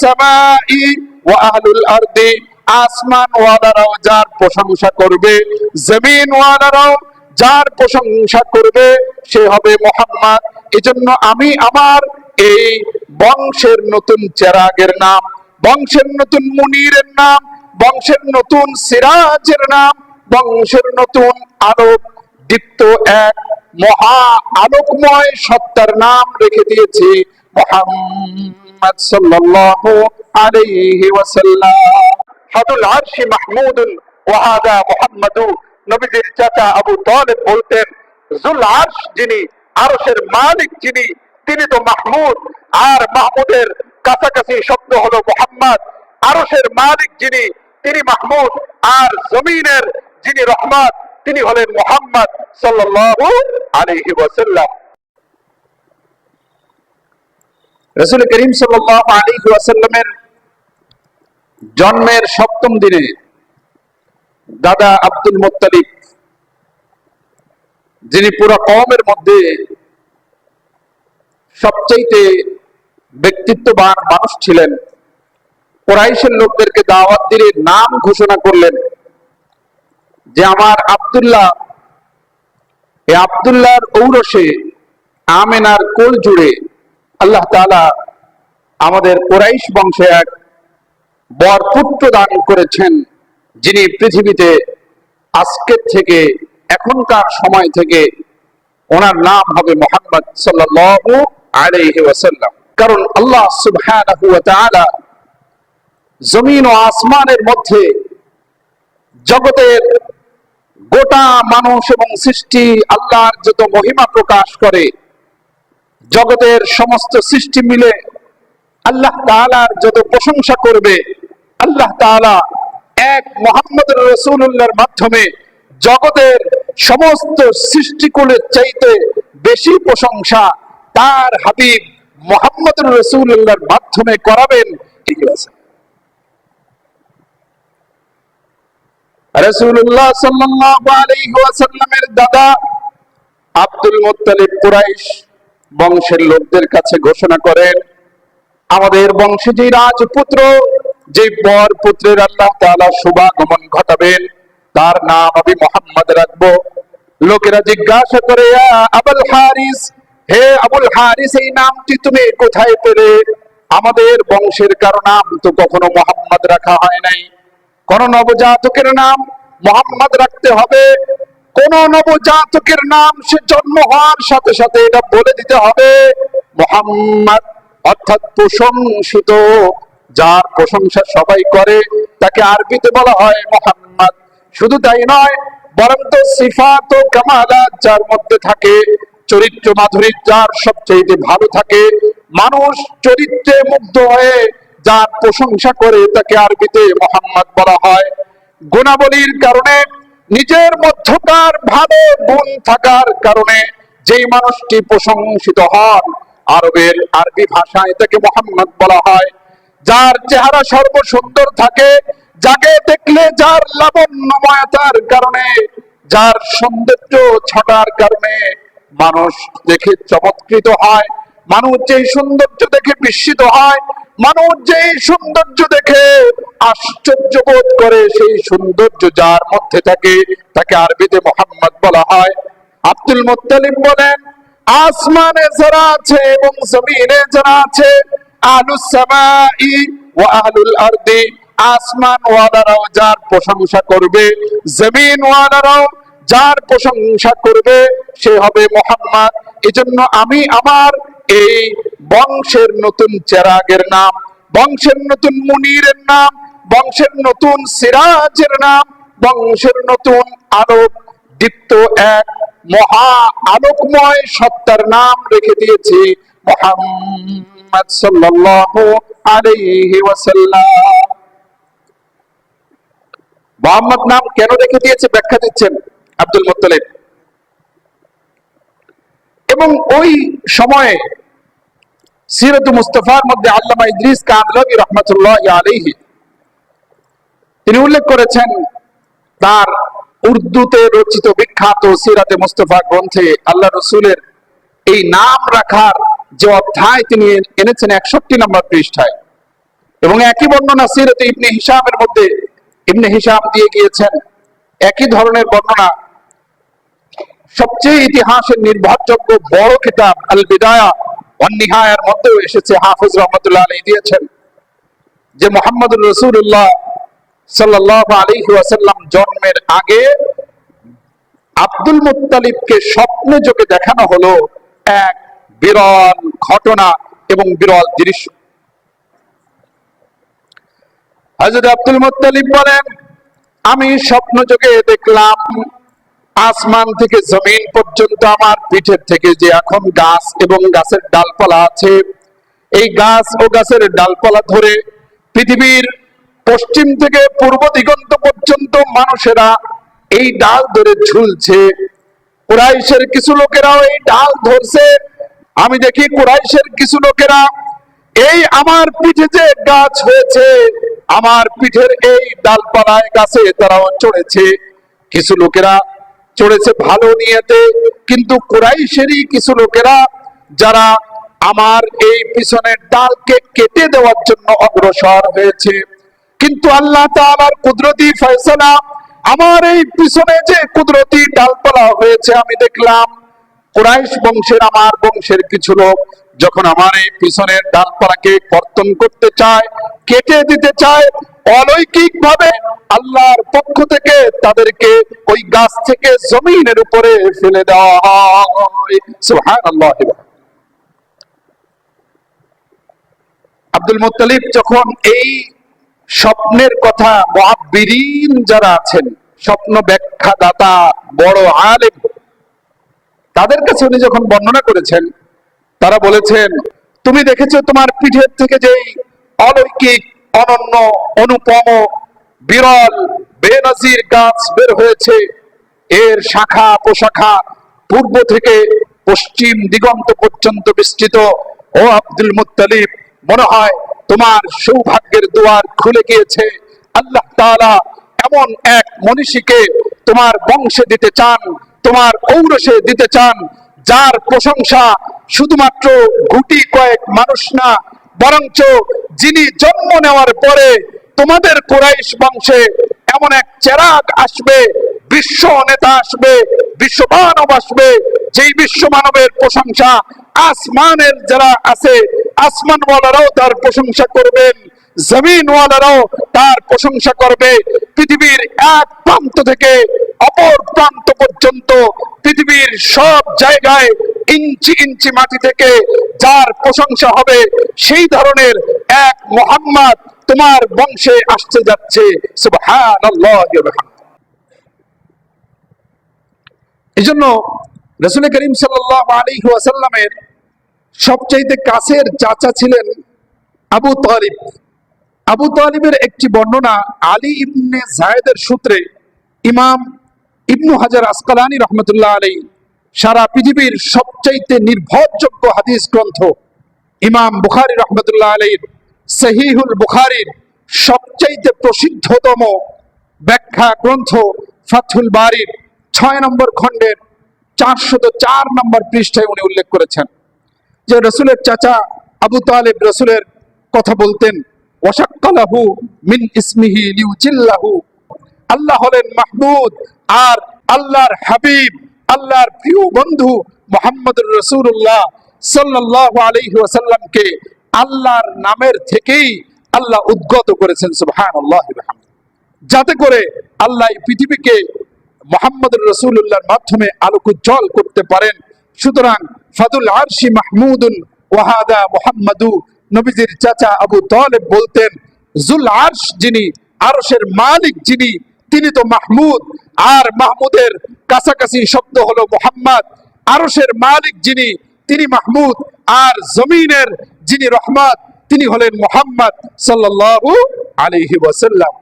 সামাই আরদি, আসমান যার প্রশংসা করবে, জমিন যার প্রশংসা করবে, সে হবে এজন্য আমি আমার এই বংশের নতুন চেরাগের নাম, বংশের নতুন মুনিরের নাম, বংশের নতুন সিরাজের নাম, বংশের নতুন আলোক, দীপ্ত এক মহা আলোকময় সত্তার নাম রেখে দিয়েছি মোহাম্মদ। নবীজির চাচা আবু তালেব বলতেন, জুল আরশ যিনি, আরশের মালিক যিনি, তিনি তো মাহমুদ। আর মাহমুদের কাছাকাছি শব্দ হলো মোহাম্মদ। আরশের মালিক যিনি, তিনি মাহমুদ। আর জমিনের যিনি রহমত, তিনি হলেন মোহাম্মদ সাল্লাল্লাহু আলাইহি ওয়াসাল্লাম। রাসূল করিম সাল্লাল্লাহু আলাইহি ওয়াসাল্লামের জন্মের সপ্তম দিনে দাদা আব্দুল মুত্তালিব, যিনি পুরো কমের মধ্যে সবচাইতে ব্যক্তিত্ববান মানুষ ছিলেন, কোরাইশের লোকদেরকে দাওয়াত দিয়ে নাম ঘোষণা করলেন যে আমার আব্দুল্লাহ এ আব্দুল্লাহর ঔরসে আমেনার কোল জুড়ে আল্লাহ তাআলা আমাদের কোরাইশ বংশে এক বরপুত্র দান করেছেন, যিনি পৃথিবীতে আজকের থেকে এখনকার সময় থেকে ওনার নাম হবে মোহাম্মদ সাল্লাল্লাহু আলাইহি কারণ আল্লাহ সুবহানাহু জমিন ও আসমানের মধ্যে জগতের গোটা মানুষ এবং সৃষ্টি আল্লাহর যত মহিমা প্রকাশ করে জগতের সমস্ত সৃষ্টি মিলে আল্লাহ তাআলার যত প্রশংসা করবে, আল্লাহ তাআলা এক মোহাম্মদ রসুল্লাহর মাধ্যমে জগতের সমস্ত সৃষ্টিকুলের চাইতে বেশি প্রশংসা তার হাবিব মোহাম্মদ রসুল্লাহর মাধ্যমে করাবেন। ঠিক আছে। রসুল্লাহ ওয়াসাল্লামের দাদা আব্দুল মুত্তালিব কুরাইশ বংশের লোকদের কাছে ঘোষণা করেন, আমাদের বংশে যে রাজপুত্র, যে বর পুত্রের আল্লাহ তাআলা শুভাগমন ঘটাবেন, তার নাম আমি মোহাম্মদ রাখব। লোকেরা জিজ্ঞাসা করে আবুল হারিস, হে আবুল হারিস, এই নামটি তুমি কোথায় পেলে? আমাদের বংশের কারও নাম তো কখনো মোহাম্মদ রাখা হয় নাই। কোন নবজাতকের নাম মোহাম্মদ রাখতে হবে কোন নবজাতকের নাম সে জন্ম হওয়ার সাথে সাথে এটা বলে দিতে হবে, মোহাম্মদ অর্থাৎ প্রশংসিত, যার প্রশংসা সবাই করে, তাকে আরবিতে বলা হয় মোহাম্মদ। শুধু তাই নয়, বরং তো সিফাত ও কামালাত যার মধ্যে থাকে, চরিত্র মাধুরী যার সবচেয়ে ভালো থাকে, মানুষ চরিত্রে মুগ্ধ হয়ে যার প্রশংসা করে তাকে আরবিতে মোহাম্মদ বলা হয়। গুণাবলীর কারণে নিজের মধ্যকার ভালো গুণ থাকার কারণে যেই মানুষটি প্রশংসিত হন, আরবের আরবি ভাষায় তাকে মোহাম্মদ বলা হয়। যার চেহারা সর্বসুন্দর থাকে, যাকে দেখলে যার লাবণ্যময়তার কারণে, যার সৌন্দর্য ছটার কারণে মানুষ দেখে চমৎকৃত হয়। মানুষ যেই সৌন্দর্য দেখে বিস্মিত হয়, মানুষ যেই সৌন্দর্য দেখে আশ্চর্য বোধ করে, সেই সৌন্দর্য যার মধ্যে থাকে, তাকে আরবিতে মোহাম্মদ বলা হয়। আব্দুল মুত্তালিব বলেন, আসমানে যারা আছে এবং জমিনে যারা আছে আহলুস সামাই ওয়া আহলুল আরদি আসমান ওয়ালারাও যার প্রশংসা করবে জমিন ওয়ালারাও যার প্রশংসা করবে, সে হবে মোহাম্মদ। এজন্য আমি আমার এই বংশের নতুন চেরাগের নাম, বংশের নতুন মুনিরের নাম, বংশের নতুন সিরাজের নাম, বংশের নতুন আলোক, দীপ্ত এক মহা আলোকময় সত্তার নাম রেখে দিয়েছি মোহাম্মদ সাল্লাল্লাহু আলাইহি ওয়াসাল্লাম। মোহাম্মদ নাম কেন রেখে দিয়েছে, ব্যাখ্যা দিচ্ছেন আব্দুল মুত্তালিব। এবং ওই সময়ে সিরত মুস্তফার মধ্যে আল্লামা ইদ্রিস কাদলবি রহমতুল্লাহ আলাইহি। তিনি উল্লেখ করেছেন, তার উর্দুতে রচিত বিখ্যাত সিরাতে মুস্তফা গ্রন্থে আল্লাহ রসুলের এই নাম রাখার যে অধ্যায় তিনি এনেছেন একষট্টি নম্বর পৃষ্ঠায়। এবং একই বর্ণনা সিরত ইবনে হিসামের মধ্যে ইবনে হিসাম দিয়ে গিয়েছেন। একই ধরনের বর্ণনা। সবচেয়ে ইতিহাসের নির্ভরযোগ্য বড় কিতাব আল বিদায়া অন্নিহায়ের মধ্যেও এসেছে, হাফিজ রহমতুল্লাহ আলী দিয়েছেন যে মোহাম্মদুর রসুল্লাহ সাল্লাহ আলী ওয়াসাল্লাম জন্মের আগে আব্দুল মুত্তালিবকে স্বপ্নে যোগে দেখানো হলো এক বিরল ঘটনা এবং বিরল দৃশ্য। হযরত আব্দুল মুত্তালিব বলেন, আমি স্বপ্ন যোগে দেখলাম আসমান থেকে জমিন পর্যন্ত আমার পিঠের থেকে যে এখন গাছ এবং গাছের ডালপালা আছে, এই গাছ ও গাছের ডালপালা ধরে পৃথিবীর পশ্চিম থেকে পূর্ব দিগন্ত পর্যন্ত মানুষেরা এই ডাল ধরে ঝুলছে। কুরাইশের কিছু লোকেরাও এই ডাল ধরছে। আমি দেখি কুরাইশের কিছু লোকেরা, এই আমার পিঠে যে গাছ হয়েছে, আমার পিঠের এই ডালপালায় গাছে তারাও চড়েছে। কিছু লোকেরা চড়েছে ভালো নিয়েতে, কিন্তু কুরাইশেরই কিছু লোকেরা যারা আমার এই পিছনের ডালকে কেটে দেওয়ার জন্য অগ্রসর হয়েছে। কিন্তু আল্লাহ তাআলার কুদরতি ফয়সালা আমার এই পিছনে যে কুদরতি ডালপালা হয়েছে, আমি দেখলাম কুরাইশ বংশের, আমার বংশের কিছু লোক যখন আমার এই পিছনের ডালপালাকে কর্তন করতে চায়, কেটে দিতে চায় অলৌকিক ভাবে আল্লাহর থেকে তাদেরকে ওই গাছ থেকে জমিনের উপরে ফেলে দেওয়া হয়। আব্দুল মুত্তালিব যখন এই স্বপ্নের কথা মহাবীরিন যারা আছেন, স্বপ্ন ব্যাখ্যা দাতা বড় আলেম, তাদের কাছে উনি যখন বর্ণনা করেছেন, তারা বলেছেন, তুমি দেখেছ তোমার পিঠের থেকে যেই অলৌকিক, অনন্য, অনুপম, বিরল বেনজির গাছ বের হয়েছে। এর শাখা প্রশাখা পূর্ব থেকে পশ্চিম দিগন্ত পর্যন্ত বিস্তৃত। ও আব্দুল মুত্তালিব, মনে হয় তোমার সৌভাগ্যের দুয়ার খুলে গিয়েছে। আল্লাহ তাআলা এমন এক মনীষীকে তোমার বংশে দিতে চান, তোমার ঔরসে দিতে চান, যার প্রশংসা শুধুমাত্র গুটি কয়েক মানুষ না, বরঞ্চ যিনি জন্ম নেওয়ার পরে তোমাদের কোরাইশ বংশে এমন এক চেরাক আসবে, বিশ্ব নেতা আসবে, বিশ্ব মানব আসবে, যেই বিশ্ব মানবের প্রশংসা আসমানের যারা আছে, আসমানওয়ালারাও তার প্রশংসা করবেন, জমিনওয়ালারাও তার প্রশংসা করবে। পৃথিবীর এক প্রান্ত থেকে অপর প্রান্ত পর্যন্ত পৃথিবীর সব জায়গায় ইঞ্চি ইঞ্চি মাটি থেকে যার প্রশংসা হবে, সেই ধরনের এক মোহাম্মদ তোমার বংশে আসতে যাচ্ছে। এই রসুল করিম সবচাইতে কাছের চাচা ছিলেন আবু তালিব। আবু তালিবের একটি বর্ণনা আলী ইবনে জায়েদের সূত্রে ইমাম ইবনু হাজার আসকালানি রহমতুল্লাহ আলী সারা পৃথিবীর সবচাইতে নির্ভরযোগ্য হাদিস গ্রন্থ ইমাম বুখারি রহমতুল্লাহ আলীর সহিহুল বুখারির সবচাইতে প্রসিদ্ধতম ব্যাখ্যা গ্রন্থ ফাথুল বাড়ির ছয় নম্বর খণ্ডের চারশত চার নম্বর পৃষ্ঠায় উনি উল্লেখ করেছেন যে রসুলের চাচা আবু তালেব রসুলের কথা বলতেন ওয়াসাক্কালাহু মিন ইসমিহি লিউজিল্লাহু। আল্লাহ হলেন মাহমুদ আর আল্লাহর হাবিব, আল্লাহর প্রিয় বন্ধু মোহাম্মদুর রসুল্লাহ সাল্লাহ আলাইহি ওয়াসাল্লামকে আল্লাহর নামের থেকেই আল্লাহ উদ্গত করেছেন, সুবহানাল্লাহ যাতে করে আল্লাহ পৃথিবীকে মোহাম্মদ রসুল্লাহর মাধ্যমে আলোক উজ্জ্বল করতে পারেন। সুতরাং ফাদুল আরশি মাহমুদুন ওয়াহাদা মোহাম্মদু নবীজির চাচা আবু তালেব বলতেন, জুল আরশ যিনি, আরশের মালিক যিনি, তিনি তো মাহমুদ। আর মাহমুদের কাছাকাছি শব্দ হলো মোহাম্মদ। আরশের মালিক যিনি, তিনি মাহমুদ। আর জমিনের যিনি রহমাত তিনি হলেন মোহাম্মদ সাল্লাহ আলিহি ওয়াসাল্লাম।